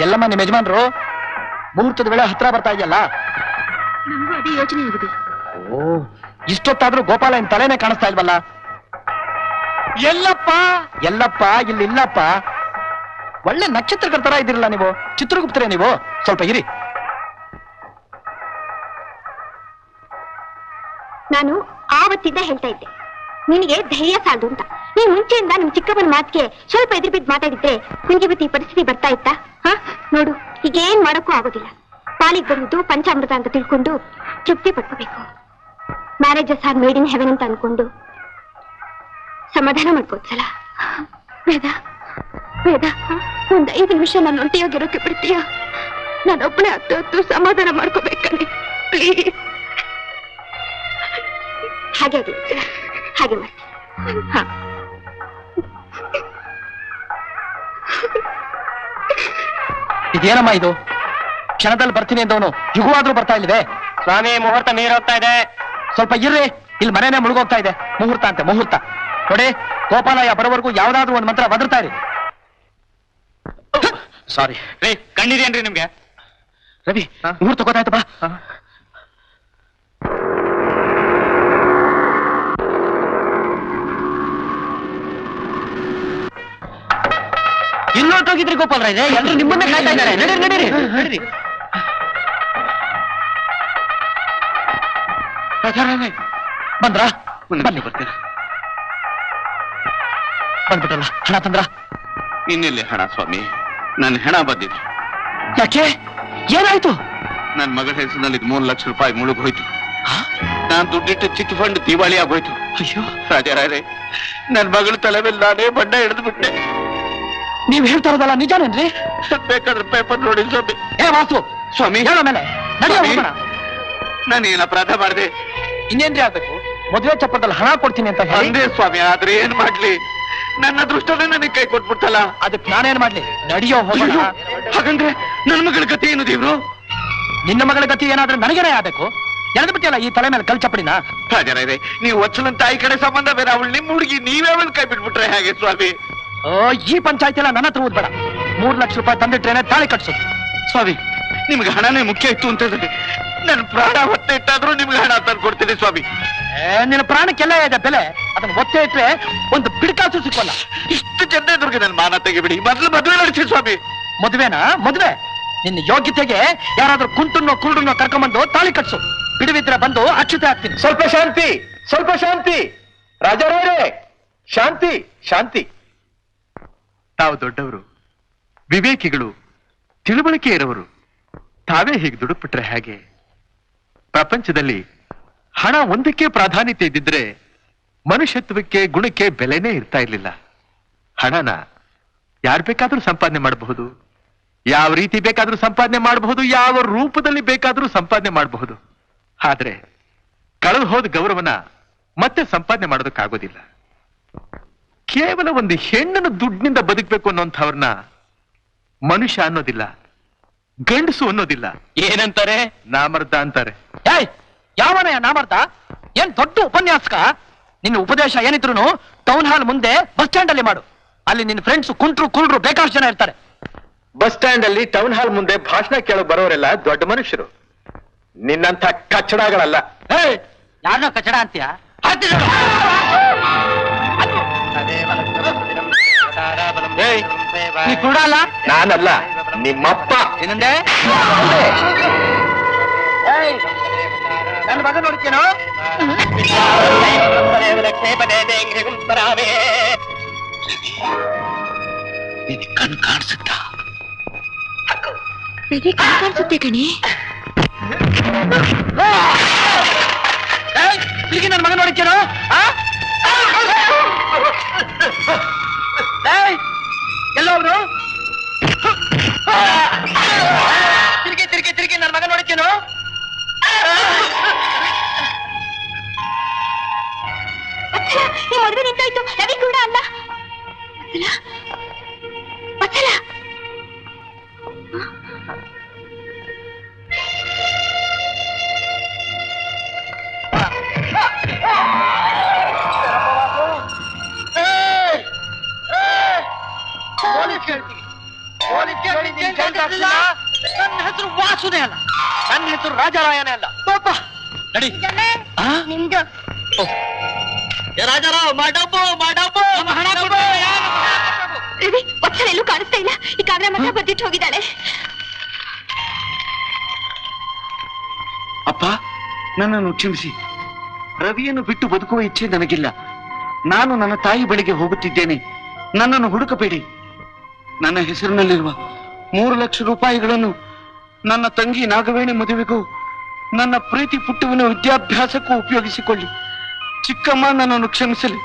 ಎಲ್ಲಮ್ಮ ನಿಮ್ಮ ಯಜಮಾನ್ರು ಮುಹೂರ್ತದ ವೇಳೆ ಹತ್ರ ಬರ್ತಾ ಇದೆಯಲ್ಲ? ನಂಗೂ ಅದೇ ಯೋಚನೆ ಆಗಿದೆ. ಓ ಇಷ್ಟೊತ್ತಾದ್ರೂ ಗೋಪಾಲ ಇನ್ ತಲೆನೇ ಕಾಣಿಸ್ತಾ ಇಲ್ವಲ್ಲ? ಎಲ್ಲಪ್ಪ! ಎಲ್ಲಪ್ಪ ಇಲ್ಲಿ ಇಲ್ಲಪ್ಪ. ಒಳ್ಳೆ ನಕ್ಷತ್ರಗಳ ತರ ಇದಿರಲ್ಲ ನೀವು. ಚಿತ್ರಗುಪ್ತರೇ ನೀವು. ಸ್ವಲ್ಪ ಇರಿ. ನಾನು ಆವತ್ತಿಂದ ಹೇಳ್ತಾ ಇದ್ದೆ. ನಿನಗೆ ಧೈರ್ಯ ಸಾಲದು ಅಂತ. ನೀ ಮುಂಚೆಯಿಂದ ನಿಮ್ ಚಿಕ್ಕಪ್ಪನ ಮಾತಿಗೆ ಸ್ವಲ್ಪ ಎದುರು ಬಿದ್ದು ಮಾತಾಡಿದ್ರೆ ನಿನ್ಗೆ ಈ ಪರಿಸ್ಥಿತಿ ಬರ್ತಾ ಇತ್ತಾ? ಹ? ನೋಡು ಈಗ ಏನ್ ಮಾಡೋಕ್ಕೂ ಆಗೋದಿಲ್ಲ. ಪಾಲಿಗೆ ಬಂದಿದ್ದು ಪಂಚಾಮೃತ ಅಂತ ತಿಳ್ಕೊಂಡು ತೃಪ್ತಿ ಪಡ್ಕೋಬೇಕು marriages are made in heaven ಅಂತ ಅನ್ಕೊಂಡು ಸಮಾಧಾನ ಮಾಡ್ಕೋದ್ಸಲ ವೇದ ವೇದ, ಒಂದ್ ಐದು ನಿಮಿಷ ನಾನು ಒಂಟಿಯಾಗಿರೋಕೆ ಬಿಡ್ತೀಯ? ಒಬ್ಬನೇ ಹತ್ತು ಹತ್ತು ಸಮಾಧಾನ ಮಾಡ್ಕೋಬೇಕಲ್ಲಿ. ಪ್ಲೀಸ್ ಹಾಗೆ ಆಗ್ಲಿ. ಹಾಗೆ ಮಾಡ್ತೀನಿ ಹಾ. ಇದೇನಮ್ಮ ಇದು? ಕ್ಷಣದಲ್ಲಿ ಬರ್ತೀನಿ ಅಂದವನು ಯುಗವಾದ್ರೂ ಬರ್ತಾ ಇಲ್ವೇ ಸ್ವಾಮಿ ಮುಹೂರ್ತ ಮೀರೋಗ್ತಾ ಇದೆ. ಸ್ವಲ್ಪ ಇರ್ರಿ ಇಲ್ಲಿ ಮನೆನೇ ಮುಳುಗೋಗ್ತಾ ಇದೆ. ಮುಹೂರ್ತ ಅಂತೆ ಮುಹೂರ್ತ. ನೋಡಿ ಗೋಪಾಲಯ್ಯ ಬರೋವರೆಗೂ ಯಾವ್ದಾದ್ರು ಒಂದು ಮಂತ್ರ ಬದರ್ತಾ ಇರಿ. ಸಾರಿ. ರೀ ಕಣ್ಣಿದೇನ್ರಿ ನಿಮ್ಗೆ? ರವಿ ಮುಹೂರ್ತ ಗೊತ್ತಾಯ್ತಪ್ಪ? ಬಾ ಇಲ್ಲೊಟ್ಟೋಗಿದ್ರಿ ಗೋಪಾಲ್ ರಾಯ್ರೆ ಎಲ್ಲರೂ ನಿಮ್ಮನ್ನೇ ಕಾಯ್ತಾ ಇದ್ದಾರೆ. ನಡೀರಿ ನಡೀರಿ. ನಡೀರಿ. ಬಂದ್ರ? ಬನ್ನಿ. ಬರ್ತೀರ? ಬಂದ್ಬಿಟ್ಟಲ್ಲ ಹಣ ತಂದ್ರ? ಇನ್ನೆಲ್ಲಿ ಹಣ ಸ್ವಾಮಿ? ನನ್ನ ಹೆಣ ಬಂದಿದೆ. ಯಾಕೆ? ಏನಾಯ್ತು? ನನ್ನ ಮಗಳ ಹೆಸರಿನಲ್ಲಿ ಮೂರು ಲಕ್ಷ ರೂಪಾಯಿ ಮುಳುಗ್ ಹೋಯ್ತು. ನಾನ್ ದುಡ್ಡಿಟ್ಟು ಚಿಟ್ ಫಂಡ್ ದಿವಾಳಿ ಆಗೋಯ್ತು ಅಯ್ಯೋ. ರಾಜಾರಾಯರೇ ನನ್ನ ಮಗಳ ತಲೆ ಮೇಲೆ ನಾನೇ ಬಣ್ಣ ಹಿಡಿದು ಬಿಟ್ಟೆ ನೀವ್ ಹೇಳ್ತಾ ಇರೋದಲ್ಲ ನಿಜಾನೇನ್ರಿ? ಬೇಕಾದ್ರೆ ಪೇಪರ್ ನೋಡಿ ಸ್ವಾಮಿ. ಏ ವಾಸು ಸ್ವಾಮಿ ಹೇಳೋ ಮೇಲೆ. ನಾನು ಏನ್ ಅಪರಾಧ ಮಾಡಿದೆ? ಇನ್ನೇನ್ರಿ ಆಗ್ಬೇಕು ಮದುವೆ ಚಪ್ಪದಲ್ಲಿ ಹಣ ಕೊಡ್ತೀನಿ ಅಂತ ಹೇಳಿ. ಅಂದೇ ಸ್ವಾಮಿ ಆದ್ರೆ ಏನ್ ಮಾಡ್ಲಿ? ನನ್ನ ಅದೃಷ್ಟನೇ ನನಗೆ ಕೈ ಕೊಟ್ಬಿಡ್ತಲ್ಲ ಅದಕ್ಕೆ ನಾನೇನ್ ಮಾಡ್ಲಿ? ನಡಿಯೋ ಅಯ್ಯೋ, ಹಾಗಂದ್ರೆ ನನ್ನ ಮಗಳ ಗತಿ ಏನು ದೇವ್ರು? ನಿನ್ನ ಮಗಳ ಗತಿ ಏನಾದ್ರೂ ನನಗೇನೇ ಆಗ್ಬೇಕು? ಎಳೆದು ಬಿಟ್ಟಿಯಲ್ಲ ಈ ತಲೆ ಮೇಲೆ ಕಲ್ ಚಪ್ಪಡಿನ? ಇದೆ ನೀವು ಒಚ್ಚಲಂತ ತಾಯಿ ಕಡೆ ಸಂಬಂಧ ಬೇರೆ ಅವಳು ನಿಮ್ಮ ಹುಡುಗಿ ನೀವೇ ಅವಳು ಕೈ ಬಿಟ್ಬಿಟ್ರೆ ಹೇಗೆ ಸ್ವಾಮಿ? ಈ ಪಂಚಾಯತಿ ಎಲ್ಲ ನನ್ನ ಹತ್ರ ಓದ್ಬೇಡ ಮೂರ್ ಲಕ್ಷ ರೂಪಾಯಿ ತಂದಿಟ್ರೇನೆ ತಾಳಿ ಕಟ್ಸೋದು. ಸ್ವಾಮಿ ನಿಮ್ಗೆ ಹಣನೇ ಮುಖ್ಯ ಇತ್ತು ಅಂತ ಹೇಳಿದ್ರೆ ನನ್ನ ಪ್ರಾಣ ಹೊತ್ತೆ ಇಟ್ಟಾದ್ರೂ ನಿಮ್ಗೆ ಹಣ ತಂದು ಕೊಡ್ತೀನಿ ಸ್ವಾಮಿ. ಏ, ನಿನ್ನ ಪ್ರಾಣಕ್ಕೆಲ್ಲ ಇದೆ ಬೆಲೆ. ಅದನ್ನ ಒತ್ತೆ ಇಟ್ರೆ ಒಂದು ಬಿಡ್ಕಾಸು ಸಿಕ್ಕಲ್ಲ. ಇಷ್ಟು ಜನ ಎದುರಿಗೆ ನನ್ನ ಮಾನ ತೆಗಿಬಿಡಿ. ಮೊದಲು ಮದುವೆ ನಡೆಸಿ ಸ್ವಾಮಿ. ಮದುವೆನಾ? ಮದುವೆ. ನಿನ್ನ ಯೋಗ್ಯತೆಗೆ ಯಾರಾದ್ರೂ ಕುಂಟನ್ನೋ ಕುರುಡನ್ನೋ ಕರ್ಕೊಂಡ್ಬಂದು ತಾಳಿ ಕಟ್ಸು. ಬಿಡುವಿದ್ರೆ ಬಂದು ಅಚ್ಚುತೆ ಹಾಕ್ತೀನಿ. ಸ್ವಲ್ಪ ಶಾಂತಿ ಸ್ವಲ್ಪ ಶಾಂತಿ. ರಾಜಾರೇ ಶಾಂತಿ ಶಾಂತಿ. ತಾವು ದೊಡ್ಡವರು, ವಿವೇಕಿಗಳು, ತಿಳುವಳಿಕೆ ಇರೋರು. ತಾವೇ ಹೀಗೆ ದುಡುಕ್ಬಿಟ್ರೆ ಹೇಗೆ? ಪ್ರಪಂಚದಲ್ಲಿ ಹಣ ಒಂದಕ್ಕೆ ಪ್ರಾಧಾನ್ಯತೆ ಇದ್ದಿದ್ರೆ ಮನುಷ್ಯತ್ವಕ್ಕೆ ಗುಣಕ್ಕೆ ಬೆಲೆನೇ ಇರ್ತಾ ಇರ್ಲಿಲ್ಲ. ಹಣನ ಯಾರು ಬೇಕಾದ್ರೂ ಸಂಪಾದನೆ ಮಾಡಬಹುದು. ಯಾವ ರೀತಿ ಬೇಕಾದ್ರೂ ಸಂಪಾದನೆ ಮಾಡಬಹುದು, ಯಾವ ರೂಪದಲ್ಲಿ ಬೇಕಾದ್ರೂ ಸಂಪಾದನೆ ಮಾಡಬಹುದು. ಆದ್ರೆ ಕಳೆದು ಹೋದ ಗೌರವನ ಮತ್ತೆ ಸಂಪಾದನೆ ಮಾಡೋದಕ್ಕಾಗೋದಿಲ್ಲ. ಕೇವಲ ಒಂದು ಹೆಣ್ಣನ್ನು ದುಡ್ಡಿನಿಂದ ಬದುಕಬೇಕು ಅನ್ನೋಂಥವ್ರನ್ನ ಮನುಷ್ಯ ಅನ್ನೋದಿಲ್ಲ ಗಂಡಸು ಅನ್ನೋದಿಲ್ಲ. ಏನಂತಾರೆ? ನಾಮರ್ಥ ಅಂತಾರೆ. ಏಯ್ ಯಾವನಯ್ಯ ನಾಮರ್ಥ ಏನ್ ದೊಡ್ಡ ಉಪನ್ಯಾಸಕ? ನಿನ್ನ ಉಪದೇಶ ಏನಿದ್ರು ಟೌನ್ ಹಾಲ್ ಮುಂದೆ ಬಸ್ ಸ್ಟ್ಯಾಂಡ್ ಅಲ್ಲಿ ಮಾಡು. ಅಲ್ಲಿ ನಿನ್ನ ಫ್ರೆಂಡ್ಸ್ ಕುಂಟ್ರು ಕುಲ್ರು ಬೇಕಾಷ್ಟು ಜನ ಇರ್ತಾರೆ. ಬಸ್ ಸ್ಟ್ಯಾಂಡ್ ಅಲ್ಲಿ ಟೌನ್ ಹಾಲ್ ಮುಂದೆ ಭಾಷಣ ಕೇಳೋ ಬರೋರೆಲ್ಲ ದೊಡ್ಡ ಮನುಷ್ಯರು. ನಿನ್ನಂತ ಕಚ್ಚಡಗಳಲ್ಲ. ಏಯ್ ಯಾರನ್ನ ಕಚಡ ಅಂತೀಯ? ನೀ ಕುರುಡ ನಾನಲ್ಲ ನಿಮ್ಮಪ್ಪ ಏನಂದೆ ಏಯ್ ನನ್ನ ಮಗ ನೋಡ್ತೀನೋ ಕಣ್ ಕಾಣಿಸುತ್ತಾ ನನಗೆ ಕಣ್ ಕಾಣಿಸುತ್ತೆ ಕಣಿ ಒಡೆದು ನಿಂತಾಯ್ತು. ರವಿ ಕೂಡ ಅಲ್ಲ. ವತ್ಸಲ ನನ್ನ ಹೆಸರು ವಾಸುನೇ ಅಲ್ಲ ನನ್ನ ಹೆಸರು ರಾಜಾರಾಯನೇ ಅಲ್ಲ. ಪಾಪ. ನಡಿ. ನಿಮ್ದು ಏ ರಾಜಾರಾವ್ ಕೊಡು. ರವಿ ಎಲ್ಲೂ ಕಾಣಿಸ್ತಾ ಇಲ್ಲ. ಈ ಕಾಗದ ಮಾತ್ರ ಬರ್ದಿಟ್ಟು ಹೋಗಿದ್ದಾಳೆ. ಅಪ್ಪ ನನ್ನನ್ನು ಕ್ಷಮಿಸಿ. ರವಿಯನ್ನು ಬಿಟ್ಟು ಬದುಕುವ ಇಚ್ಛೆ ನನಗಿಲ್ಲ. ನಾನು ನನ್ನ ತಾಯಿ ಬಳಿಗೆ ಹೋಗುತ್ತಿದ್ದೇನೆ. ನನ್ನನ್ನು ಹುಡುಕಬೇಡಿ. ನನ್ನ ಹೆಸರಿನಲ್ಲಿರುವ ಮೂರು ಲಕ್ಷ ರೂಪಾಯಿಗಳನ್ನು ನನ್ನ ತಂಗಿ ನಾಗವೇಣಿ ಮದುವೆಗೂ ನನ್ನ ಪ್ರೀತಿ ಪುಟ್ಟುವಿನ ವಿದ್ಯಾಭ್ಯಾಸಕ್ಕೂ ಉಪಯೋಗಿಸಿಕೊಳ್ಳಿ. ಚಿಕ್ಕಮ್ಮ ನನ್ನನ್ನು ಕ್ಷಮಿಸಲಿ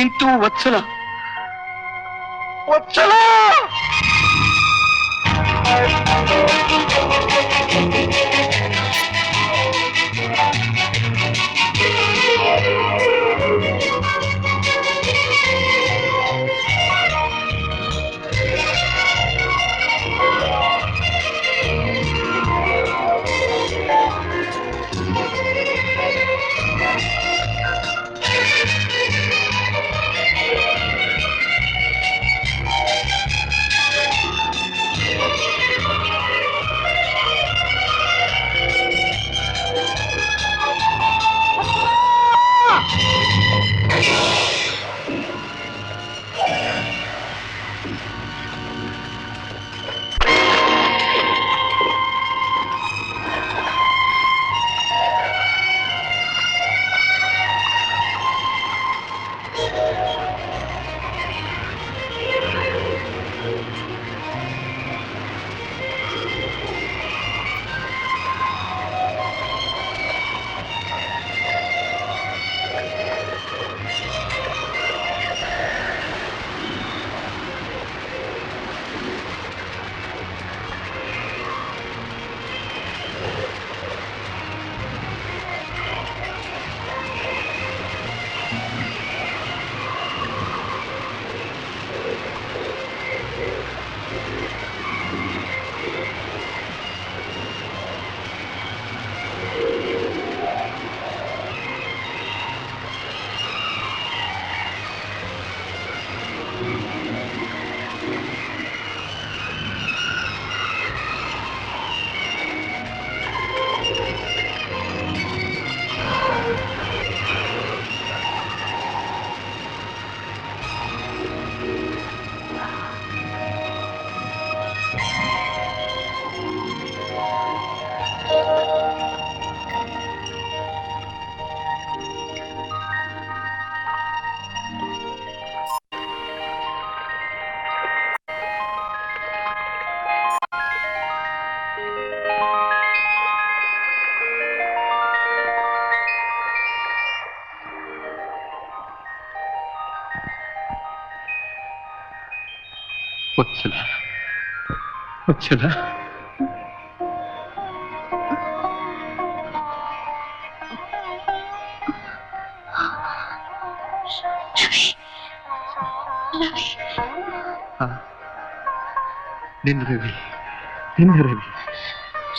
ಇಂತೂ ವತ್ಸಲ ವತ್ಸಲ ವತ್ಸಲ ವತ್ಸಲ ಆ, ನಿನ್ನ ರವಿ ನಿನ್ನ ರವಿ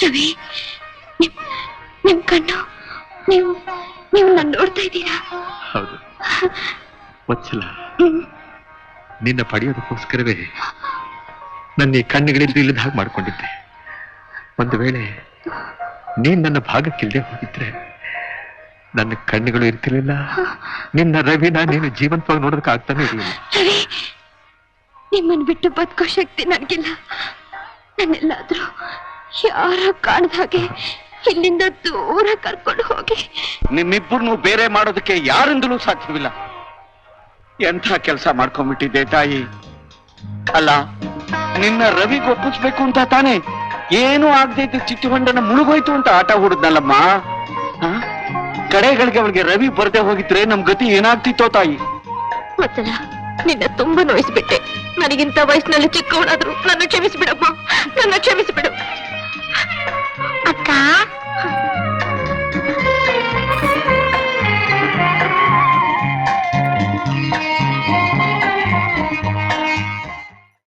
ರವಿ ನಿಮ್ ನಿಮ್ ಕಣ್ಣು ನೀವು ನೀವು ನನ್ನ ನೋಡ್ತಾ ಇದ್ದೀರಾ ಹೌದು ವತ್ಸಲ ನಿನ್ನ ಪಡೆಯೋದಕ್ಕೋಸ್ಕರವೇ ನನ್ನ ಈ ಕಣ್ಣುಗಳಿದ್ದು ಇಲ್ಲದ ಹಾಗೆ ಮಾಡ್ಕೊಂಡಿದ್ದೆ. ಒಂದು ವೇಳೆ ನೀನ್ ನನ್ನ ಭಾಗಕ್ಕಿಲ್ಲದೆ ಹೋಗಿದ್ರೆ ನನ್ನ ಕಣ್ಣುಗಳು ಇರ್ತಿರ್ಲಿಲ್ಲ. ನಿನ್ನ ರವಿನ ನೀನು ಜೀವಂತವಾಗಿ ನೋಡೋದಕ್ಕೆ ಆಗ್ತಾನೆ ಇರಲಿಲ್ಲ. ನಿಮ್ಮನ್ನು ಬಿಟ್ಟು ಬದುಕೋ ಶಕ್ತಿ ನನಗಿಲ್ಲ. ನನ್ನೆಲ್ಲಾದ್ರೂ ಯಾರ ಕಾಣದ ಹಾಗೆ ಇಲ್ಲಿಂದ ದೂರ ಕರ್ಕೊಂಡು ಹೋಗಿ. ನಿಮ್ಮಿಬ್ಬರನ್ನು ಬೇರೆ ಮಾಡೋದಕ್ಕೆ ಯಾರಿಂದಲೂ ಸಾಧ್ಯವಿಲ್ಲ. ಎಂಥ ಕೆಲಸ ಮಾಡ್ಕೊಂಡ್ಬಿಟ್ಟಿದ್ದೆ, ತಾಯಿ? ಅಲ್ಲ, ನಿನ್ನ ರವಿಗೆ ಒಪ್ಪಿಸ್ಬೇಕು ಅಂತ ತಾನೆ? ಏನು ಆಗದೆ ಇದ್ದ ಚಿಟ್ಟು ಹೊಂಡನ ಮುಳುಗೋಯ್ತು ಅಂತ ಆಟ ಹೂಡಿದ್ನಲ್ಲಮ್ಮ? ಕಡೆಗಳಿಗೆ ಅವಳಿಗೆ ರವಿ ಬರದೆ ಹೋಗಿದ್ರೆ ನಮ್ ಗತಿ ಏನಾಗ್ತಿತ್ತೋ, ತಾಯಿ? ನಿನ್ನ ತುಂಬಾ ನೋಯಿಸ್ಬಿಟ್ಟೆ. ನನಗಿಂತ ವಯಸ್ಸಿನಲ್ಲಿ ಚಿಕ್ಕವಳಾದ್ರು ನನ್ನ ಕ್ಷಮಿಸ್ಬಿಡಮ್ಮ. ನನ್ನ ಕ್ಷಮಿಸಿಬಿಡು. ಅಕ್ಕ